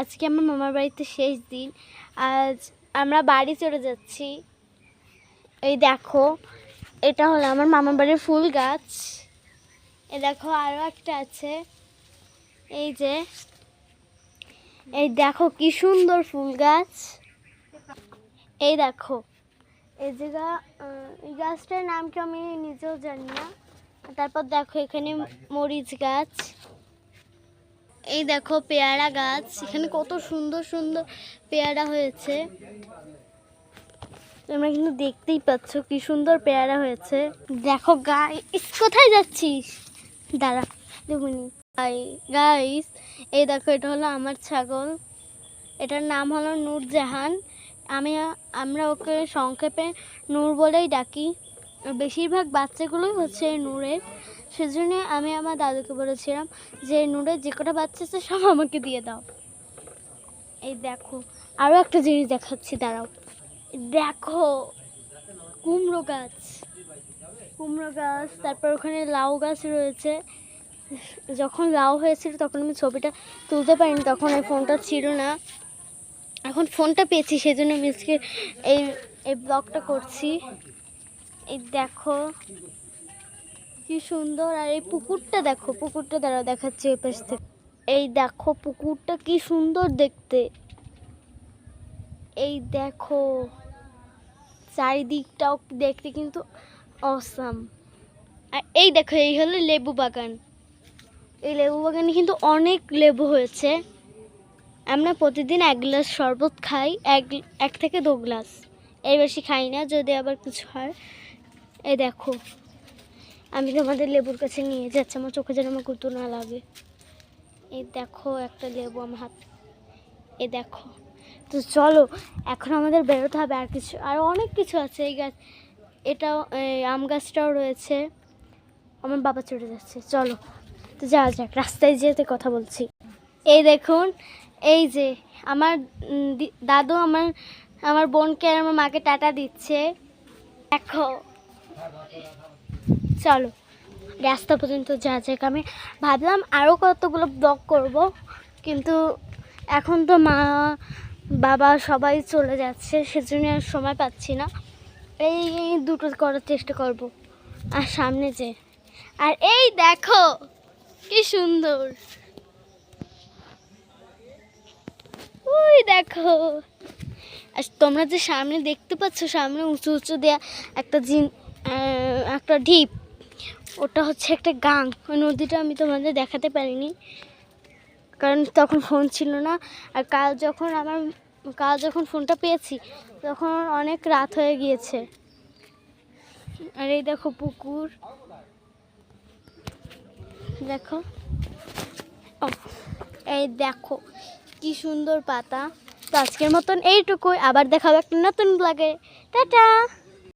আজকে আমার মামার বাড়িতে শেষ দিন। আজ আমরা বাড়ি চলে যাচ্ছি। এই দেখো, এটা হলো আমার মামার বাড়ির ফুল গাছ। এ দেখো আরও একটা আছে। এই যে, এই দেখো কি সুন্দর ফুল গাছ। এই দেখো, এই যে এই গাছটার নাম কি আমি নিজেও জানি না। তারপর দেখো এখানে মরিচ গাছ। এই দেখো পেয়ারা গাছ, এখানে কত সুন্দর সুন্দর পেয়ারা হয়েছে। তোমরা কিন্তু দেখতেই পাচ্ছ কি সুন্দর পেয়ারা হয়েছে। দেখো গাইস কোথায় যাচ্ছিস? দাঁড়া দেখুনি গাইস এই দেখো, এটা হলো আমার ছাগল। এটার নাম হলো নূরজাহান। আমি, আমরা ওকে সংক্ষেপে নূর বলেই ডাকি। বেশিরভাগ বাচ্চাগুলোই হচ্ছে নূরের। সেজন্য আমি আমার দাদুকে বলেছিলাম যে নূরের যে কটা বাচ্চা আছে সব আমাকে দিয়ে দাও। এই দেখো আরও একটা জিনিস দেখাচ্ছি, দাঁড়াও। দেখো, কুমড়ো গাছ। কুমড়ো গাছ, তারপর ওখানে লাউ গাছ রয়েছে। যখন লাউ হয়েছিল তখন আমি ছবিটা তুলতে পারিনি, তখন এই ফোনটা ছিল না। এখন ফোনটা পেয়েছি, সেজন্য আমি আজকে এই এই ব্লগটা করছি। এই দেখো কি সুন্দর। আর এই পুকুরটা দেখো, পুকুরটা দ্বারা দেখাচ্ছে ওই পাশ থেকে। এই দেখো পুকুরটা কি সুন্দর দেখতে। এই দেখো, চারিদিকটাও দেখতে কিন্তু অসাম আর এই দেখো, এই হলো লেবু বাগান। এই লেবু বাগানে কিন্তু অনেক লেবু হয়েছে। আমরা প্রতিদিন এক গ্লাস শরবত খাই, এক এক থেকে দু গ্লাস। এই বেশি খাই না, যদি আবার কিছু হয়। এই দেখো। আমি তোমাদের লেবুর কাছে নিয়ে যাচ্ছি, আমার চোখে যেন আমার কুতু না লাগে। এই দেখো একটা লেবু আমার হাত এ দেখো। তো চলো, এখন আমাদের বেরোতে হবে আর কিছু আর অনেক কিছু আছে এই গাছ এটাও আম গাছটাও রয়েছে। আমার বাবা চলে যাচ্ছে, চলো। তো যাওয়া যাক, রাস্তায় যেতে কথা বলছি। এই দেখুন, এই যে আমার দাদু আমার আমার বোনকে আর আমার মাকে টাটা দিচ্ছে। দেখো। চলো, রাস্তা পর্যন্ত যা যাক। আমি ভাবলাম আরও কতগুলো ব্লগ করব, কিন্তু এখন তো মা, বাবা সবাই চলে যাচ্ছে, সেজন্য আর সময় পাচ্ছি না। এই দুটো করার চেষ্টা করব, আর সামনে যে। আর এই দেখো, কি সুন্দর। ওই দেখো। আর তোমরা যে সামনে দেখতে পাচ্ছ, সামনে উঁচু উঁচু দেয়া একটা জিন একটা ঢিপ ওটা হচ্ছে একটা গাং ওই নদীটা আমি তোমাদের দেখাতে পারিনি। কারণ তখন ফোন ছিল না। আর কাল যখন আমার, কাল যখন ফোনটা পেয়েছি, তখন অনেক রাত হয়ে গিয়েছে। আর এই দেখো পুকুর। দেখো। এই দেখো কি সুন্দর পাতা। তো আজকের মতন এইটুকুই। আবার দেখাবো একটা নতুন ব্লগে টাটা!